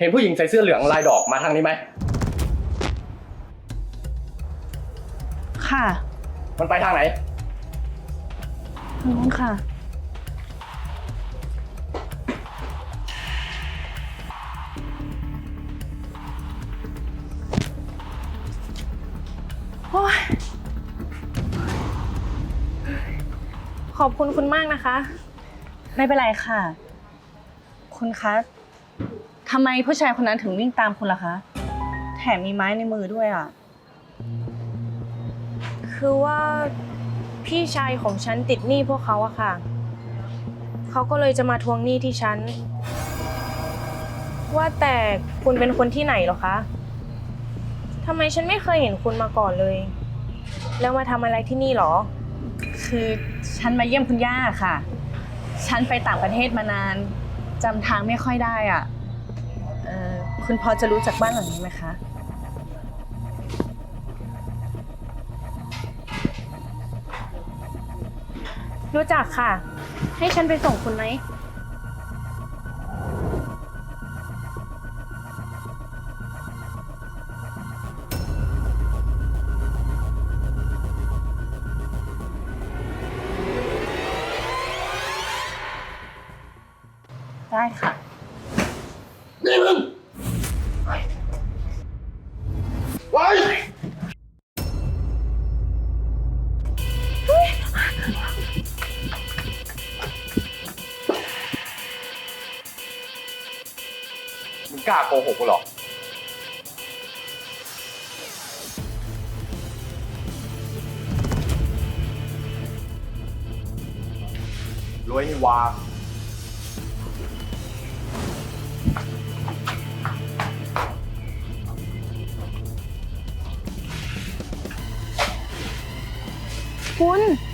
เห็นผู้หญิงใส่เสื้อเหลืองลายดอกมาทางนี้ไหม ค่ะมันไปทางไหนทางนู้นค่ะ โอ้ยขอบคุณคุณมากนะคะ ไม่เป็นไรค่ะ คุณคะ ทำไมผู้ชายคนนั้นถึงวิ่งตามคุณล่ะคะ แถมมีไม้ในมือด้วยอะ คือว่าพี่ชายของฉันติดหนี้พวกเขาอะค่ะ เขาก็เลยจะมาทวงหนี้ที่ฉัน ว่าแต่คุณเป็นคนที่ไหนเหรอคะทำไมฉันไม่เคยเห็นคุณมาก่อนเลย แล้วมาทำอะไรที่นี่เหรอ คือฉันมาเยี่ยมคุณย่าค่ะ ฉันไปต่างประเทศมานานจำทางไม่ค่อยได้อะเอ่อ คุณพอจะรู้จักบ้านหลังนี้ไหมคะ รู้จักค่ะ ให้ฉันไปส่งคุณไหม ล้าโกหกกูหรอรวยนี่วาคุณคุณ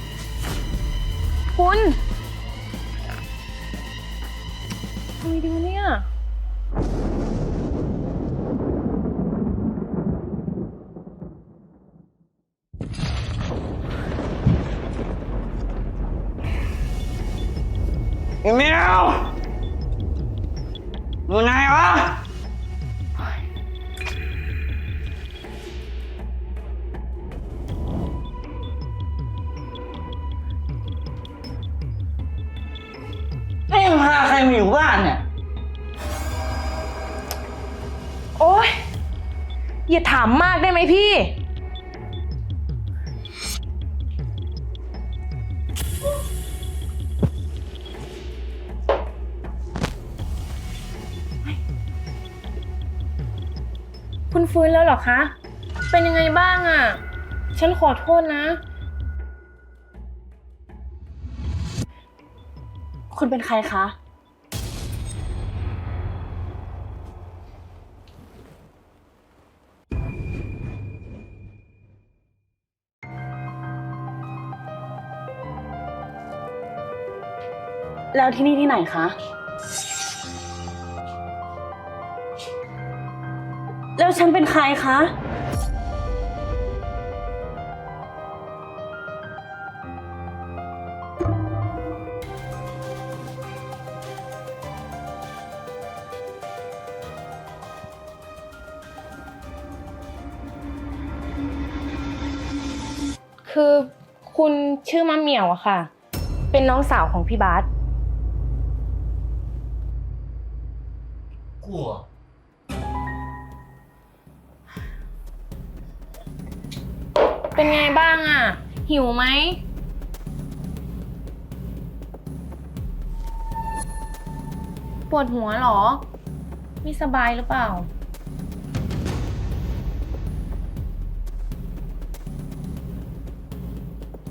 อย่าถามมากได้ไหมพี่ คุณฟื้นแล้วเหรอคะ เป็นยังไงบ้างอะฉันขอโทษนะ คุณเป็นใครคะ แล้วที่นี่ที่ไหนคะ แล้วฉันเป็นใครคะ คือคุณชื่อมะเหมี่ยวอะค่ะ เป็นน้องสาวของพี่บาส กลัว เป็นไงบ้างอะหิวไหม ปวดหัวเหรอ ไม่สบายหรือเปล่า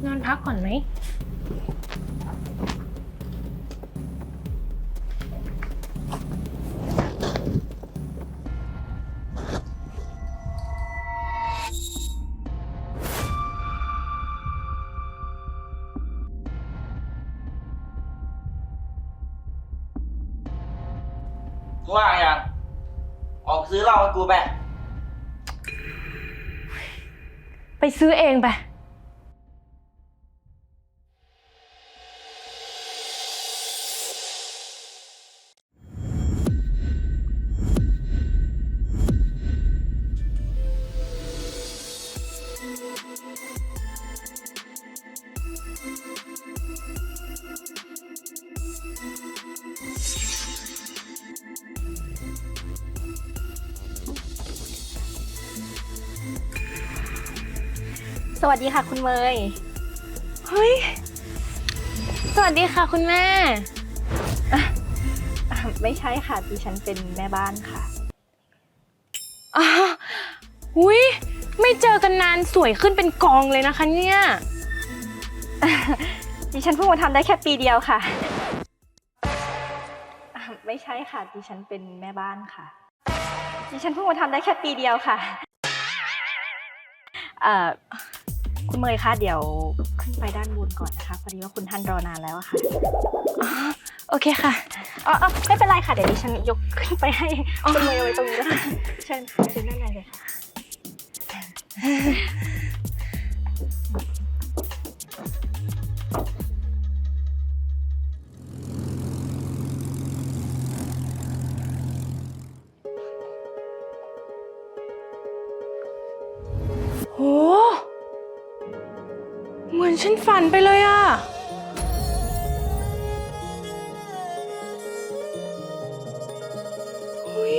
นอนพักก่อนไหม กูไป ไปซื้อเองไป สวัสดีค่ะคุณเมยเฮ้ย สวัสดีค่ะคุณแม่อะไม่ใช่ค่ะดิฉันเป็นแม่บ้านค่ะอ้าหุยไม่เจอกันนานสวยขึ้นเป็นกองเลยนะคะเนี่ย ดิฉันเพิ่งมาทำได้แค่ปีเดียวค่ะอะ ไม่ใช่ค่ะดิฉันเป็นแม่บ้านค่ะ ดิฉันเพิ่งมาทำได้แค่ปีเดียวค่ะ เอ่อ คุณเมยคะเดี๋ยวขึ้นไปด้านบนก่อนนะคะพอดีว่าคุณท่านรอนานแล้วอะค่ะโอเคค่ะอ๋ออ๋อไม่เป็นไรค่ะเดี๋ยวดิฉันยกขึ้นไปให้คุณเมย์เอาไว้ตรงนี้แล้วค่ะเชิญค่ะเชิญด้านในเลยค่ะ อนฉันฝันไปเลยอะหุย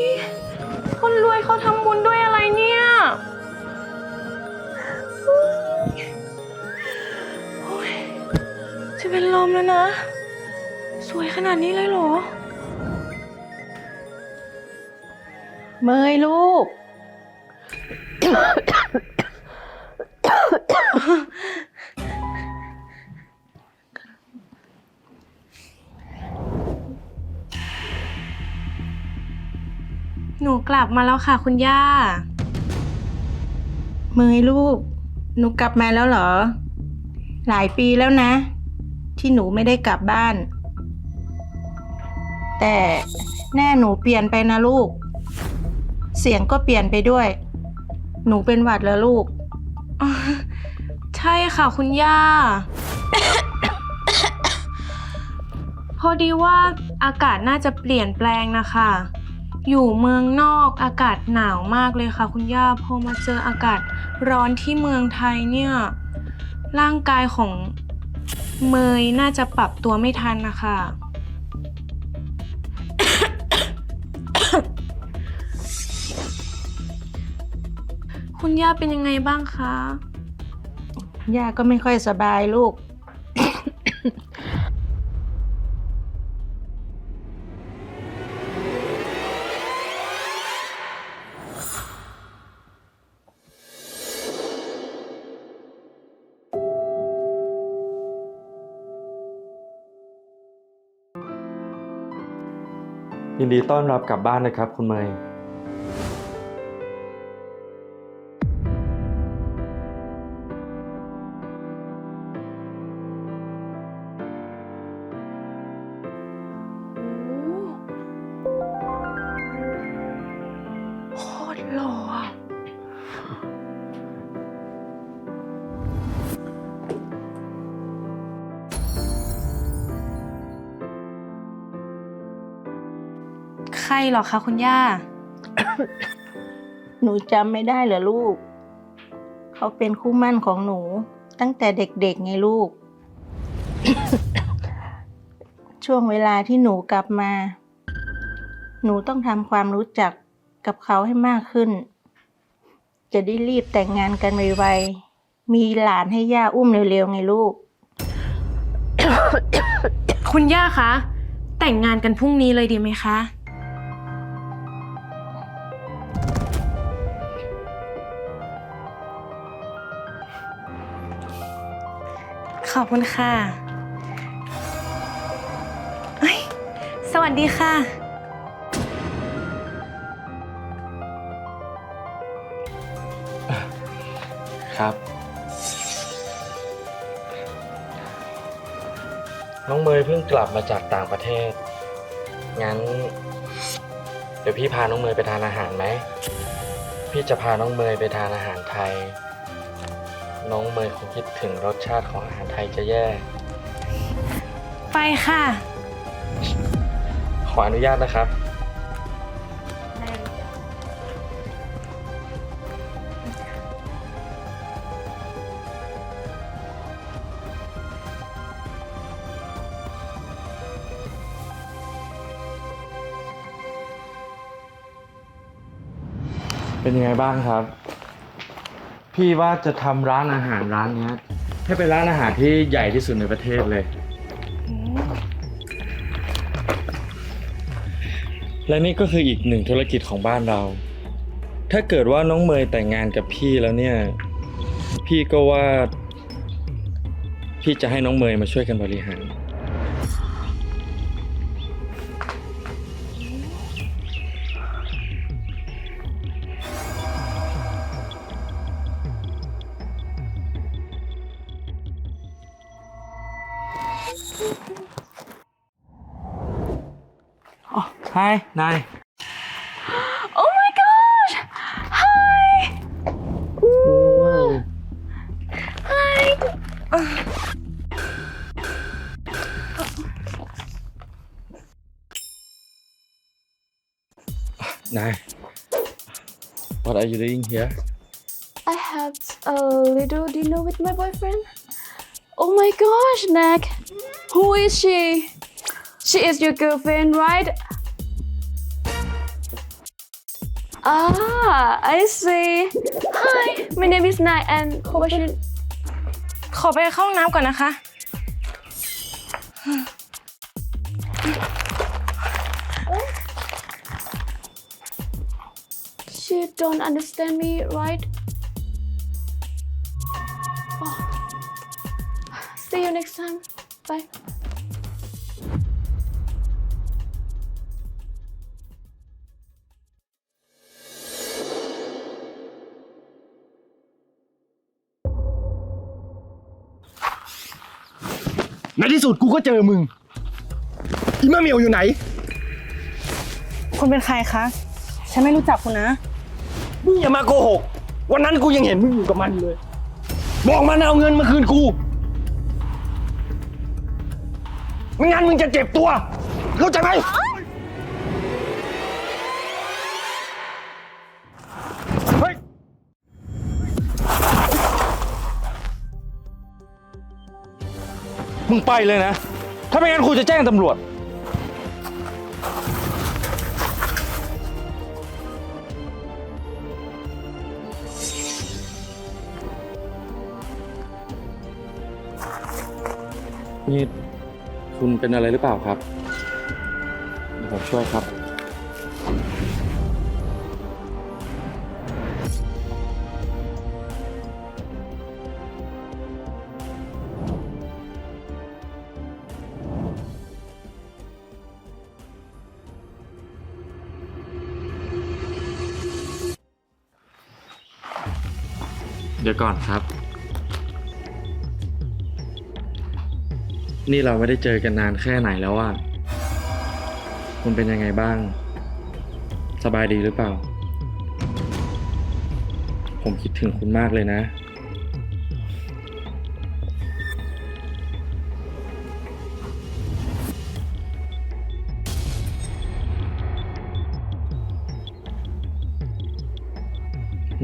คนรวยเขาทำบุญด้วยอะไรเนี่ยอุ๊ยโอ้ยจะเป็นลมแล้วนะ สวยขนาดนี้เลยเหรอ เมยลูก กลับมาแล้วค่ะ คุณย่า เมยลูก หนูกลับมาแล้วเหรอ หลายปีแล้วนะ ที่หนูไม่ได้กลับบ้าน แต่แน่หนูเปลี่ยนไปนะลูก เสียงก็เปลี่ยนไปด้วย หนูเป็นหวัดแล้วลูก ใช่ค่ะคุณย่า พอดีว่าอากาศน่าจะเปลี่ยนแปลงนะคะ อยู่เมืองนอกอากาศหนาวมากเลยค่ะ คุณย่าพอมาเจออากาศร้อนที่เมืองไทยเนี่ย ร่างกายของเมยน่าจะปรับตัวไม่ทันนะคะ คุณย่าเป็นยังไงบ้างคะ ย่าก็ไม่ค่อยสบายลูก ยินดีต้อนรับกลับบ้านนะครับคุณเมย์ หรอคะคุณย่า หนูจำไม่ได้เหรอลูก เขาเป็นคู่หมั่นของหนู ตั้งแต่เด็กๆไงลูก ช่วงเวลาที่หนูกลับมา หนูต้องทำความรู้จักกับเขาให้มากขึ้น จะได้รีบแต่งงานกันไวๆมีหลานให้ย่าอุ้มเร็วๆไงลูก คุณย่าคะ แต่งงานกันพรุ่งนี้เลยดีไหมคะ ขอบคุณค่ะเอ้ยสวัสดีค่ะ ครับ น้องเมย์เพิ่งกลับมาจากต่างประเทศ งั้น เดี๋ยวพี่พาน้องเมย์ไปทานอาหารไหม พี่จะพาน้องเมย์ไปทานอาหารไทย น้องเมย์คงคิดถึงรสชาติของอาหารไทยจะแย่ ไปค่ะ ขออนุญาตนะครับ เป็นยังไงบ้างครับ พี่ว่าจะทำร้านอาหารร้านเนี้ยให้เป็นร้านอาหารที่ใหญ่ที่สุดในประเทศเลย และนี่ก็คืออีกหนึ่งธุรกิจของบ้านเรา ถ้าเกิดว่าน้องเมยแต่งงานกับพี่แล้วเนี่ย พี่ก็ว่า พี่จะให้น้องเมยมาช่วยกันบริหาร Oh, hi, Nani. Oh my gosh! Hi! Ooh. Hi! Nani, what are you doing here? I had a little dinner with my boyfriend. Oh my gosh, Nick! Who is she? She is your girlfriend, right? Ah, I see. Hi, my name is Nai and what's your ขอไปเข้าห้องน้ำก่อนนะคะ She don't understand me, right? Oh. See you next time. Bye. ในที่สุดกูก็เจอมึง อีมะเหมียวอยู่ไหน คุณเป็นใครคะ ฉันไม่รู้จักคุณนะ มึงอย่ามาโกหก วันนั้นกูยังเห็นมึงอยู่กับมันเลย บอกมันเอาเงินมาคืนกู ไม่งั้นมึงจะเจ็บตัว เข้าใจไหม เฮ้ย มึงไปเลยนะ ถ้าไม่งั้นครูจะแจ้งตำรวจ นี่ คุณเป็นอะไรหรือเปล่าครับเดี๋ยวผมช่วยครับ เดี๋ยวก่อนครับ นี่เราไม่ได้เจอกันนานแค่ไหนแล้วอะคุณเป็นยังไงบ้าง สบายดีหรือเปล่า ผมคิดถึงคุณมากเลยนะ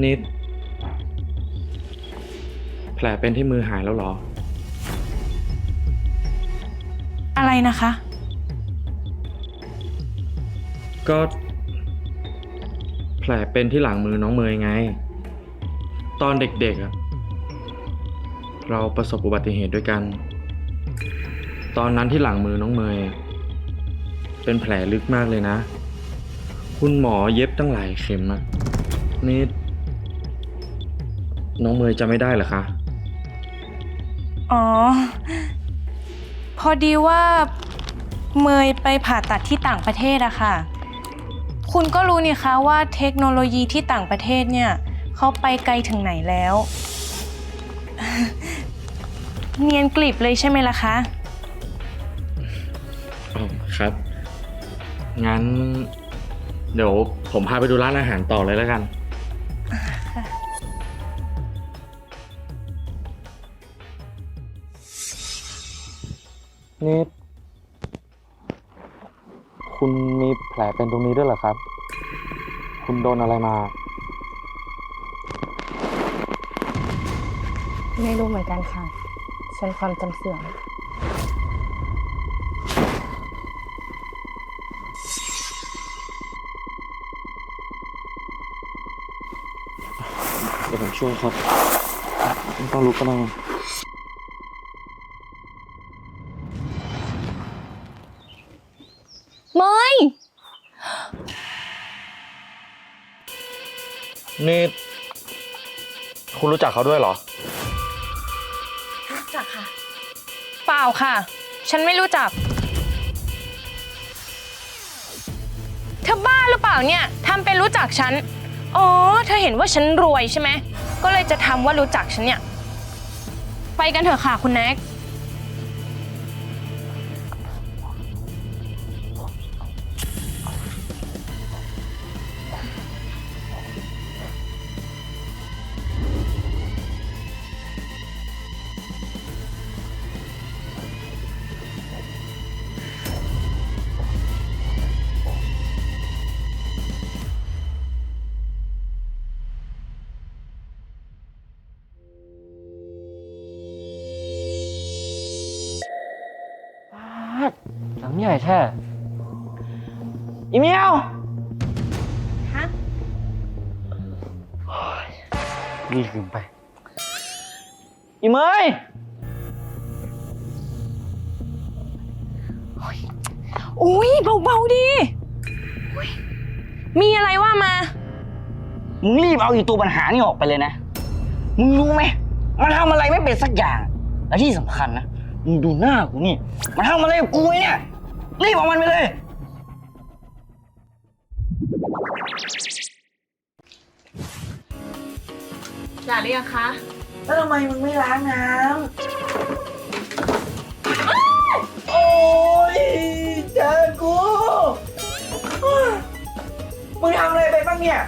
นิด แผลเป็นที่มือหายแล้วเหรอ นะคะ ก็แผลเป็นที่หลังมือน้องเมยไง ตอนเด็กๆอะเราประสบอุบัติเหตุด้วยกัน ตอนนั้นที่หลังมือน้องเมยอะเป็นแผลลึกมากเลยนะ คุณหมอเย็บตั้งหลายเข็มอะนี่น้องเมยจะไม่ได้เหรอคะ อ๋อ พอดีว่าเมยไปผ่าตัดที่ต่างประเทศอะค่ะ คุณก็รู้นี่คะว่าเทคโนโลยีที่ต่างประเทศเนี่ยเขาไปไกลถึงไหนแล้ว เนียนกลิบเลยใช่ไหมล่ะคะ อ๋อครับ งั้น เดี๋ยวผมพาไปดูร้านอาหารต่อเลยแล้วกัน นี่ คุณมีแผลเป็นตรงนี้ด้วยเหรอครับ คุณโดนอะไรมา ไม่รู้เหมือนกันค่ะ ฉันความจำเสื่อม เดี๋ยวผมช่วยครับไม่ต้องลุกก็ได้ เมยนี่ คุณรู้จักเขาด้วยเหรอ รู้จักค่ะ เปล่าค่ะ ฉันไม่รู้จัก เธอบ้าหรือเปล่าเนี่ยทำเป็นรู้จักฉัน อ๋อ เธอเห็นว่าฉันรวยใช่ไหม ก็เลยจะทำว่ารู้จักฉันเนี่ย ไปกันเถอะค่ะคุณแน็ก ใหญ่แท้อีเมียวฮะนี่ลืมไป อีเมยอุ้ยเบาๆดิอุ๊ยมีอะไรว่ามา มึงรีบเอาอีตัวปัญหานี่ออกไปเลยนะ มึงรู้ไหม มันทำอะไรไม่เป็นสักอย่าง และที่สำคัญนะ มึงดูหน้ากูนี่ มันทำอะไรกับกูเนี่ย รีบเอามันไปเลย จ่าเรียกคะแล้วทำไมมึงไม่ล้างน้ำ โอ้ยเจอกูมึงทำอะไรไปบ้างเนี่ย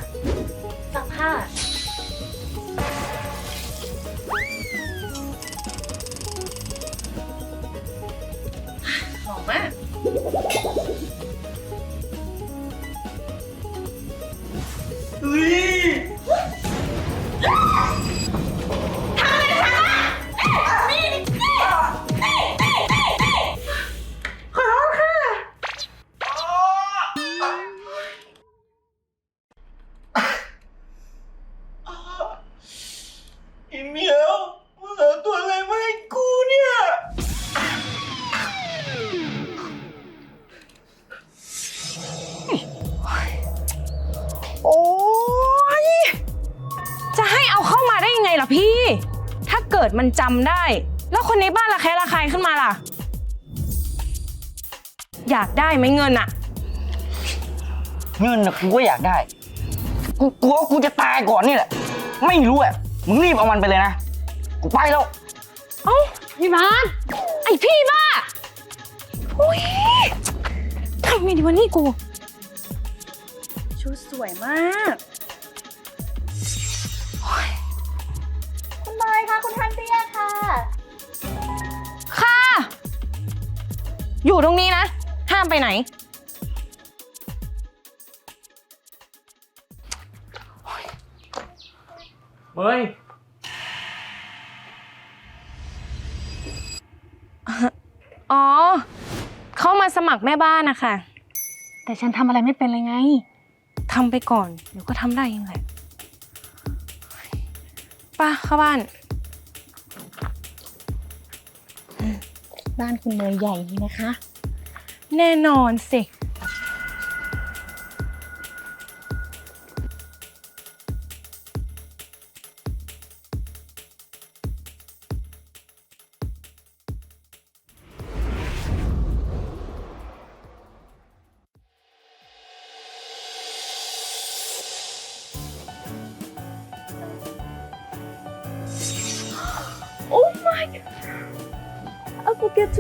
ซักผ้า มันจำได้ แล้วคนในบ้านละแคะระคายขึ้นมาล่ะ อยากได้ไหมเงินอะเงินนะกูก็อยากได้ กูกลัวว่ากูจะตายก่อนนี่แหละ ไม่รู้อะ มึงรีบเอามันไปเลยนะ กูไปแล้ว เอ้าพี่บ้านไอพี่บ้าอุ้ยทำไงดีวะนี่กู ชุดสวยมาก คุณบอยค่ะคุณทันเตียค่ะ ค่ะ อยู่ตรงนี้นะ ห้ามไปไหน เมยอ๋อ เขามาสมัครแม่บ้านนะคะแต่ฉันทำอะไรไม่เป็นเลยไง ทำไปก่อน เดี๋ยวก็ทำได้เองแหละไป้าเข้าบ้าน บ้านคุณเนยใหญ่นี่นะคะ แน่นอนสิ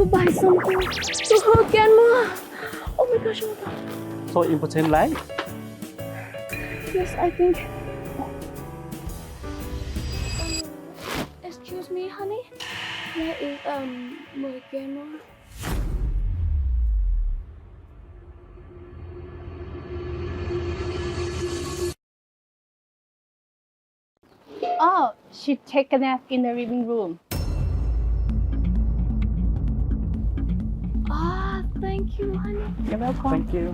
to buy something to her grandma. Oh my gosh, oh my god. so important right Yes, I think. Excuse me, honey. Where is um my grandma? Oh she take a nap in the living room thank you, honey. You're welcome thank you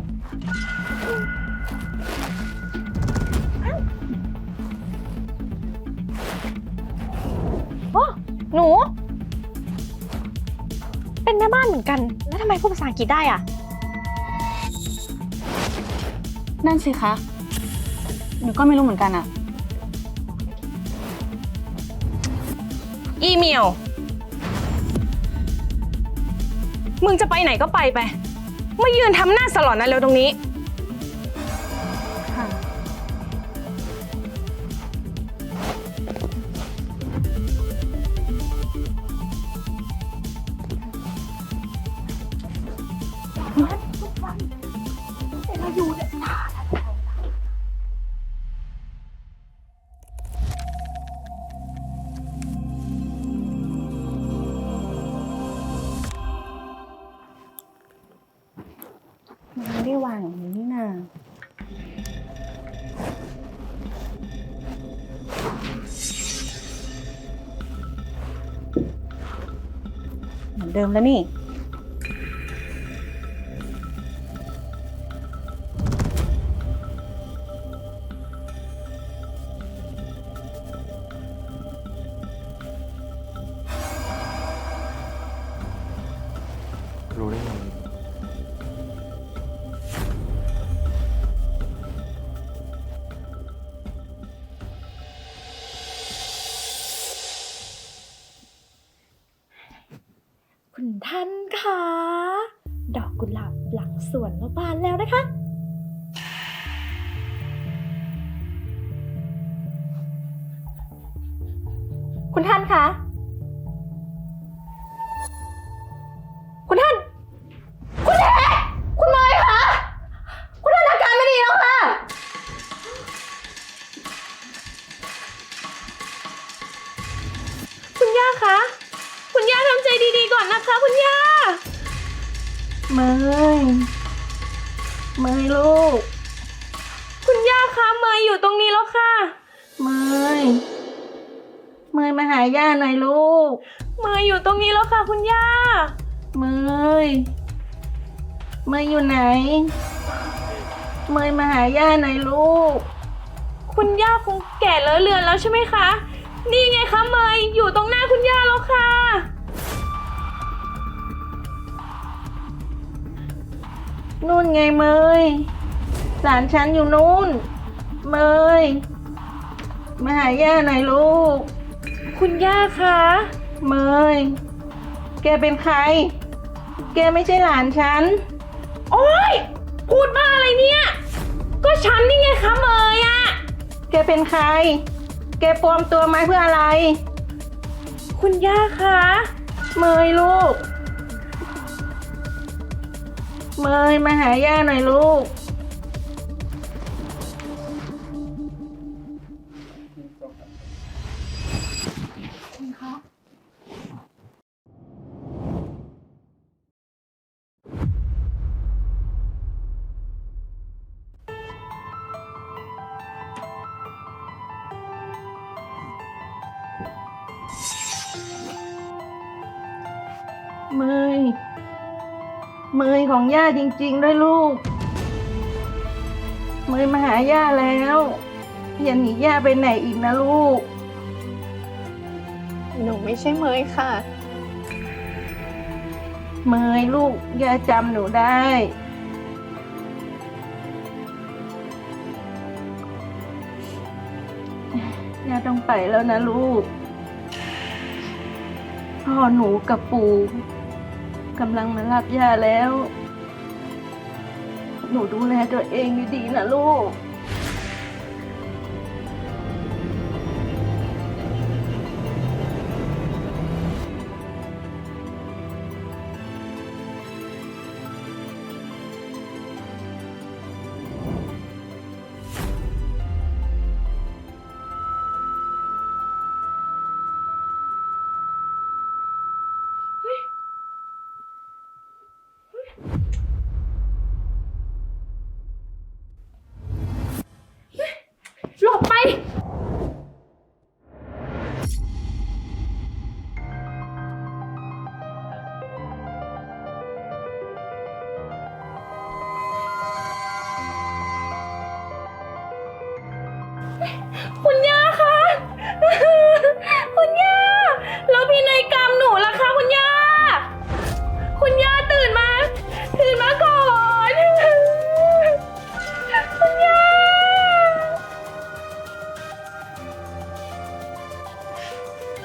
หนู เป็นแม่บ้านเหมือนกัน แล้วทำไมพูดภาษาอังกฤษได้อะ นั่นสิคะ หนูก็ไม่รู้เหมือนกันอะอีเมล มึงจะไปไหนก็ไปไปไม่ยืนทำหน้าสลอนนะเร็วตรงนี้ค่ เห คุณท่านคะดอกกุหลาบหลังสวนเราบานแล้วนะคะ คุณท่านคะ อยู่ไหน เมยมาหาย่าหน่อยลูก คุณย่าคงแก่เลอะเลือนแล้วใช่ไหมคะ นี่ไงคะเมย์อยู่ตรงหน้าคุณย่าแล้วค่ะ นู่นไงเมยหลานฉันอยู่นู่น เมยมาหาย่าหน่อยลูก คุณย่าคะ เมย แกเป็นใคร แกไม่ใช่หลานฉัน โอ๊ย พูดบ้าอะไรเนี่ย ก็ฉันนี่ไงคะเมย์อะแกเป็นใคร แกปลอมตัวมาเพื่ออะไร คุณย่าคะ เมยลูก เมยมาหาย่าหน่อยลูก เมยเมยของย่าจริง ๆ ด้วยลูก เมยมาหาย่าแล้วอย่าหนีย่าไปไหนอีกนะลูก หนูไม่ใช่เมยค่ะ เมยลูกย่าจำหนูได้ ย่าต้องไปแล้วนะลูกพ่อหนูกับปู่ กำลังมารับยาแล้ว หนูดูแลตัวเองดีๆนะลูก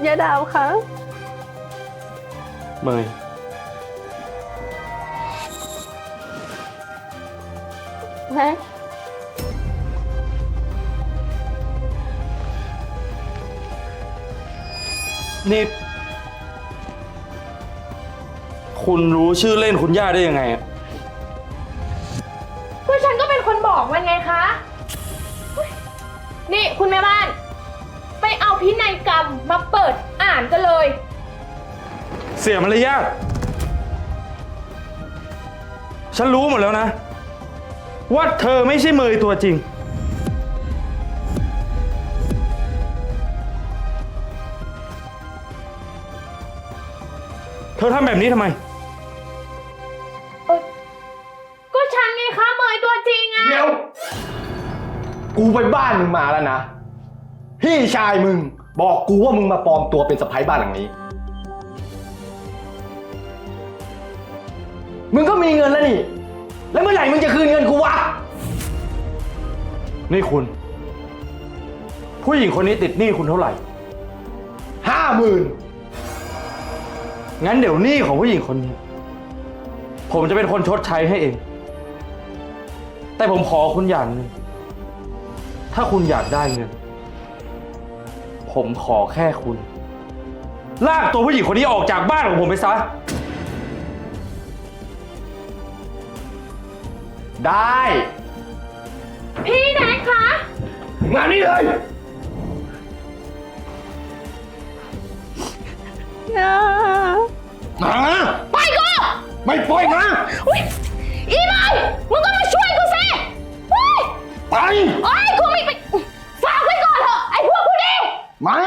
ย่าดาวคะเมยแม็กนี่ คุณรู้ชื่อเล่นคุณย่าได้ยังไงอะ เสียมารยาทฉันรู้หมดแล้วนะ ว่าเธอไม่ใช่เมยตัวจริง เธอทำแบบนี้ทำไม ก็ฉันไงคะเมยตัวจริงอะเดี๋ยว กูไปบ้านมึงมาแล้วนะ พี่ชายมึงบอกกูว่ามึงมาปลอมตัวเป็นสะพ้ายบ้านหลังนี้ มึงก็มีเงินแล้วนี่ แล้วเมื่อไหร่มึงจะคืนเงินกูวะ นี่คุณ ผู้หญิงคนนี้ติดหนี้คุณเท่าไหร่ ห้าหมื่น งั้นเดี๋ยวหนี้ของผู้หญิงคนนี้ ผมจะเป็นคนชดใช้ให้เอง แต่ผมขอคุณอย่างหนึ่ง ถ้าคุณอยากได้เงิน ผมขอแค่คุณ ลากตัวผู้หญิงคนนี้ออกจากบ้านของผมไปซะ ได้ พี่แนนคะมานี่เลย มา ไปกูไม่ปล่อยมา อุ๊ยอีเมยมึงก็มาช่วยกูสิเฮ้ยไป เอ้ยกูไม่ไปฝากไว้ก่อนเถอะไอ้พวกผู้ดีมา